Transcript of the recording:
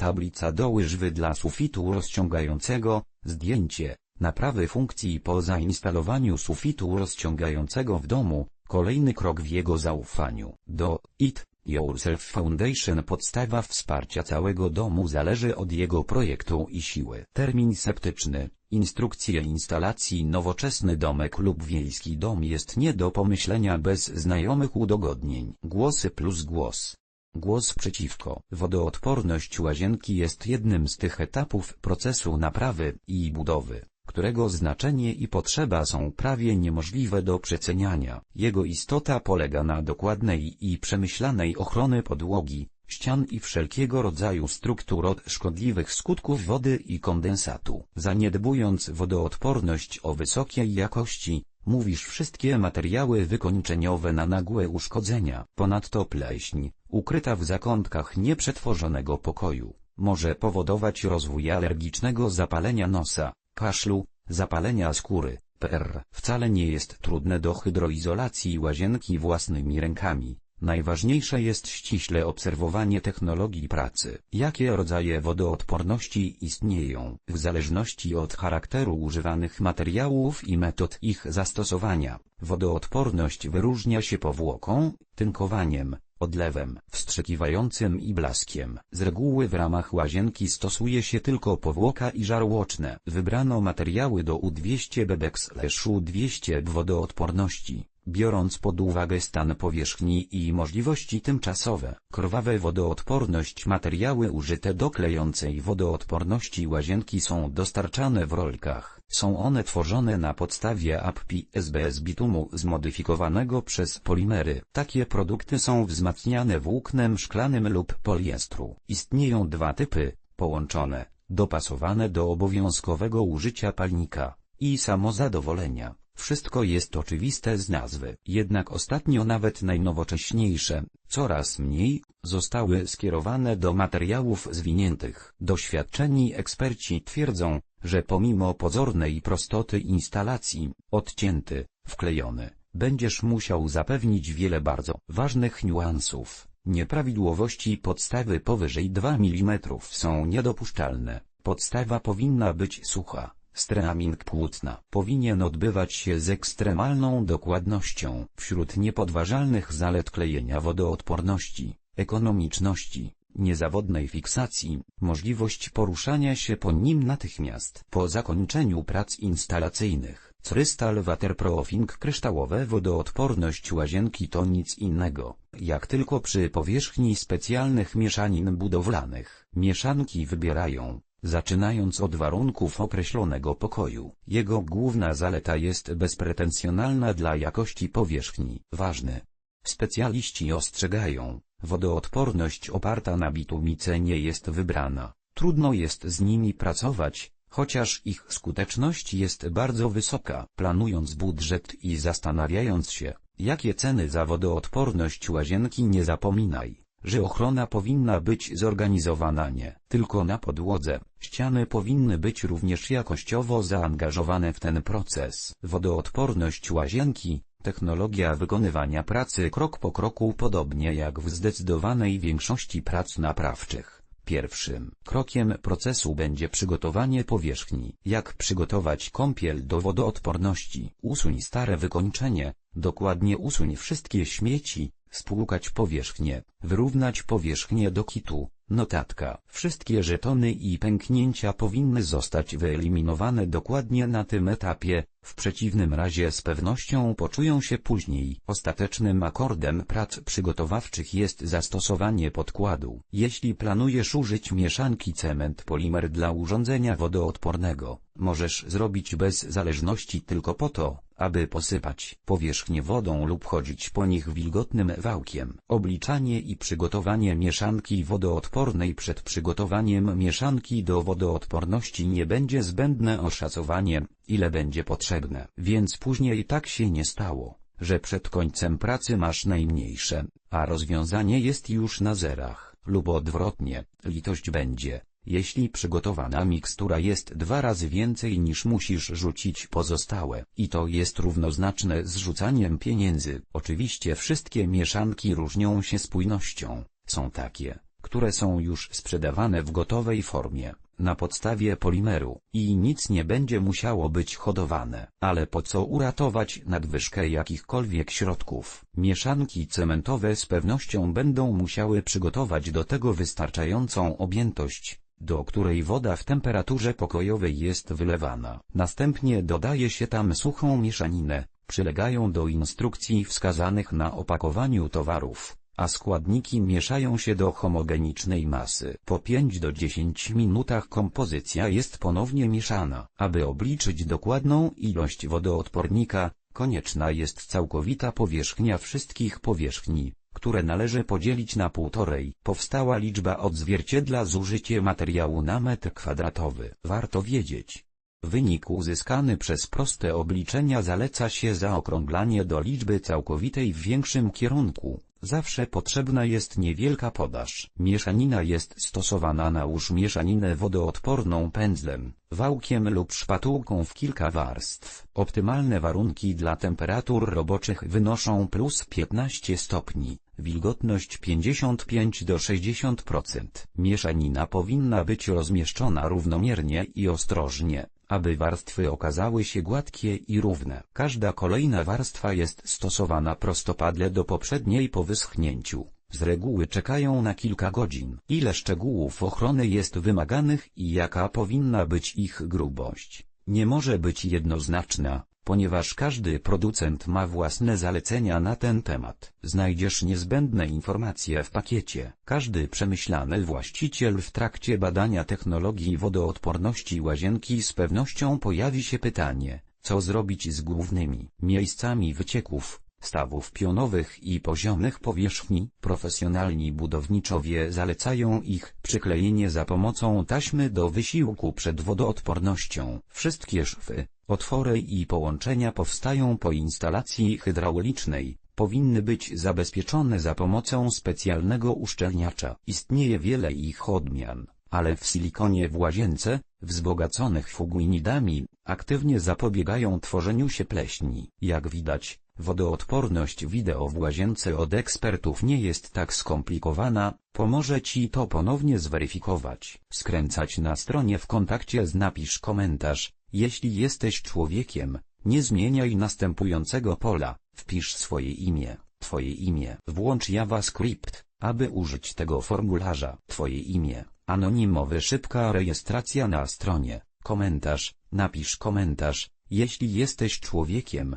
tablica do łyżwy dla sufitu rozciągającego, zdjęcie, naprawy funkcji po zainstalowaniu sufitu rozciągającego w domu, kolejny krok w jego zaufaniu. Do IT Yourself Foundation podstawa wsparcia całego domu zależy od jego projektu i siły. Termin septyczny, instrukcje instalacji nowoczesny domek lub wiejski dom jest nie do pomyślenia bez znajomych udogodnień. Głosy plus głos. Głos przeciwko. Wodoodporność łazienki jest jednym z tych etapów procesu naprawy i budowy którego znaczenie i potrzeba są prawie niemożliwe do przeceniania. Jego istota polega na dokładnej i przemyślanej ochrony podłogi, ścian i wszelkiego rodzaju struktur od szkodliwych skutków wody i kondensatu. Zaniedbując wodoodporność o wysokiej jakości, mówisz wszystkie materiały wykończeniowe na nagłe uszkodzenia. Ponadto pleśń, ukryta w zakątkach nieprzetworzonego pokoju, może powodować rozwój alergicznego zapalenia nosa, kaszlu, zapalenia skóry, PR. Wcale nie jest trudne do hydroizolacji łazienki własnymi rękami. Najważniejsze jest ściśle obserwowanie technologii pracy. Jakie rodzaje wodoodporności istnieją? W zależności od charakteru używanych materiałów i metod ich zastosowania, wodoodporność wyróżnia się powłoką, tynkowaniem, odlewem wstrzykiwającym i blaskiem. Z reguły w ramach łazienki stosuje się tylko powłoka i żarłoczne. Wybrano materiały do U200 Bebex U200 wodoodporności biorąc pod uwagę stan powierzchni i możliwości tymczasowe. Krwawe wodoodporność materiały użyte do klejącej wodoodporności łazienki są dostarczane w rolkach. Są one tworzone na podstawie APPI SBS bitumu zmodyfikowanego przez polimery. Takie produkty są wzmacniane włóknem szklanym lub poliestru. Istnieją dwa typy, połączone, dopasowane do obowiązkowego użycia palnika i samozadowolenia. Wszystko jest oczywiste z nazwy. Jednak ostatnio nawet najnowocześniejsze, coraz mniej, zostały skierowane do materiałów zwiniętych. Doświadczeni eksperci twierdzą, że pomimo pozornej prostoty instalacji, odcięty, wklejony, będziesz musiał zapewnić wiele bardzo ważnych niuansów. Nieprawidłowości podstawy powyżej 2 mm są niedopuszczalne. Podstawa powinna być sucha Streaming płótna powinien odbywać się z ekstremalną dokładnością. Wśród niepodważalnych zalet klejenia wodoodporności, ekonomiczności, niezawodnej fiksacji, możliwość poruszania się po nim natychmiast. Po zakończeniu prac instalacyjnych, Crystal Waterproofing kryształowe wodoodporność łazienki to nic innego, jak tylko przy powierzchni specjalnych mieszanin budowlanych. Mieszanki wybierają, Zaczynając od warunków określonego pokoju, jego główna zaleta jest bezpretensjonalna dla jakości powierzchni. Ważne. Specjaliści ostrzegają, wodoodporność oparta na bitumice nie jest wybrana. Trudno jest z nimi pracować, chociaż ich skuteczność jest bardzo wysoka. Planując budżet i zastanawiając się, jakie ceny za wodoodporność łazienki nie zapominaj, że ochrona powinna być zorganizowana nie tylko na podłodze, ściany powinny być również jakościowo zaangażowane w ten proces. Wodoodporność łazienki, technologia wykonywania pracy krok po kroku podobnie jak w zdecydowanej większości prac naprawczych. Pierwszym krokiem procesu będzie przygotowanie powierzchni. Jak przygotować kąpiel do wodoodporności? Usuń stare wykończenie, dokładnie usuń wszystkie śmieci, spłukać powierzchnię, wyrównać powierzchnię do kitu. Notatka. Wszystkie żetony i pęknięcia powinny zostać wyeliminowane dokładnie na tym etapie, w przeciwnym razie z pewnością poczują się później. Ostatecznym akordem prac przygotowawczych jest zastosowanie podkładu. Jeśli planujesz użyć mieszanki cement-polimer dla urządzenia wodoodpornego, możesz zrobić bez zależności tylko po to, aby posypać powierzchnię wodą lub chodzić po nich wilgotnym wałkiem. Obliczanie i przygotowanie mieszanki wodoodpornej przed przygotowaniem mieszanki do wodoodporności nie będzie zbędne oszacowanie, ile będzie potrzebne. Więc później tak się nie stało, że przed końcem pracy masz najmniejsze, a rozwiązanie jest już na zerach, lub odwrotnie, litość będzie, jeśli przygotowana mikstura jest dwa razy więcej niż musisz rzucić pozostałe. I to jest równoznaczne z rzucaniem pieniędzy. Oczywiście wszystkie mieszanki różnią się spójnością. Są takie, które są już sprzedawane w gotowej formie, na podstawie polimeru, i nic nie będzie musiało być hodowane. Ale po co uratować nadwyżkę jakichkolwiek środków? Mieszanki cementowe z pewnością będą musiały przygotować do tego wystarczającą objętość, do której woda w temperaturze pokojowej jest wylewana. Następnie dodaje się tam suchą mieszaninę, przylegają do instrukcji wskazanych na opakowaniu towarów, a składniki mieszają się do homogenicznej masy. Po 5 do 10 minutach kompozycja jest ponownie mieszana. Aby obliczyć dokładną ilość wodoodpornika, konieczna jest całkowita powierzchnia wszystkich powierzchni, które należy podzielić na półtorej. Powstała liczba odzwierciedla zużycie materiału na metr kwadratowy. Warto wiedzieć. Wynik uzyskany przez proste obliczenia zaleca się zaokrąglanie do liczby całkowitej w większym kierunku. Zawsze potrzebna jest niewielka podaż. Mieszanina jest stosowana nałóż mieszaninę wodoodporną pędzlem, wałkiem lub szpatułką w kilka warstw. Optymalne warunki dla temperatur roboczych wynoszą plus 15 stopni, wilgotność 55 do 60%. Mieszanina powinna być rozmieszczona równomiernie i ostrożnie aby warstwy okazały się gładkie i równe. Każda kolejna warstwa jest stosowana prostopadle do poprzedniej po wyschnięciu. Z reguły czekają na kilka godzin. Ile szczegółów ochrony jest wymaganych i jaka powinna być ich grubość, nie może być jednoznaczna, ponieważ każdy producent ma własne zalecenia na ten temat. Znajdziesz niezbędne informacje w pakiecie. Każdy przemyślany właściciel w trakcie badania technologii wodoodporności łazienki z pewnością pojawi się pytanie, co zrobić z głównymi miejscami wycieków, stawów pionowych i poziomych powierzchni. Profesjonalni budowniczowie zalecają ich przyklejenie za pomocą taśmy do wysiłku przed wodoodpornością. Wszystkie szwy, otwory i połączenia powstają po instalacji hydraulicznej, powinny być zabezpieczone za pomocą specjalnego uszczelniacza. Istnieje wiele ich odmian, ale w silikonie w łazience, wzbogaconych fuguinidami, aktywnie zapobiegają tworzeniu się pleśni. Jak widać, Wodoodporność wideo w łazience od ekspertów nie jest tak skomplikowana, pomoże Ci to ponownie zweryfikować. Skręcać na stronie w kontakcie z napisz komentarz, jeśli jesteś człowiekiem, nie zmieniaj następującego pola, wpisz swoje imię, Twoje imię. Włącz JavaScript, aby użyć tego formularza. Twoje imię, anonimowy szybka rejestracja na stronie, komentarz, napisz komentarz, jeśli jesteś człowiekiem,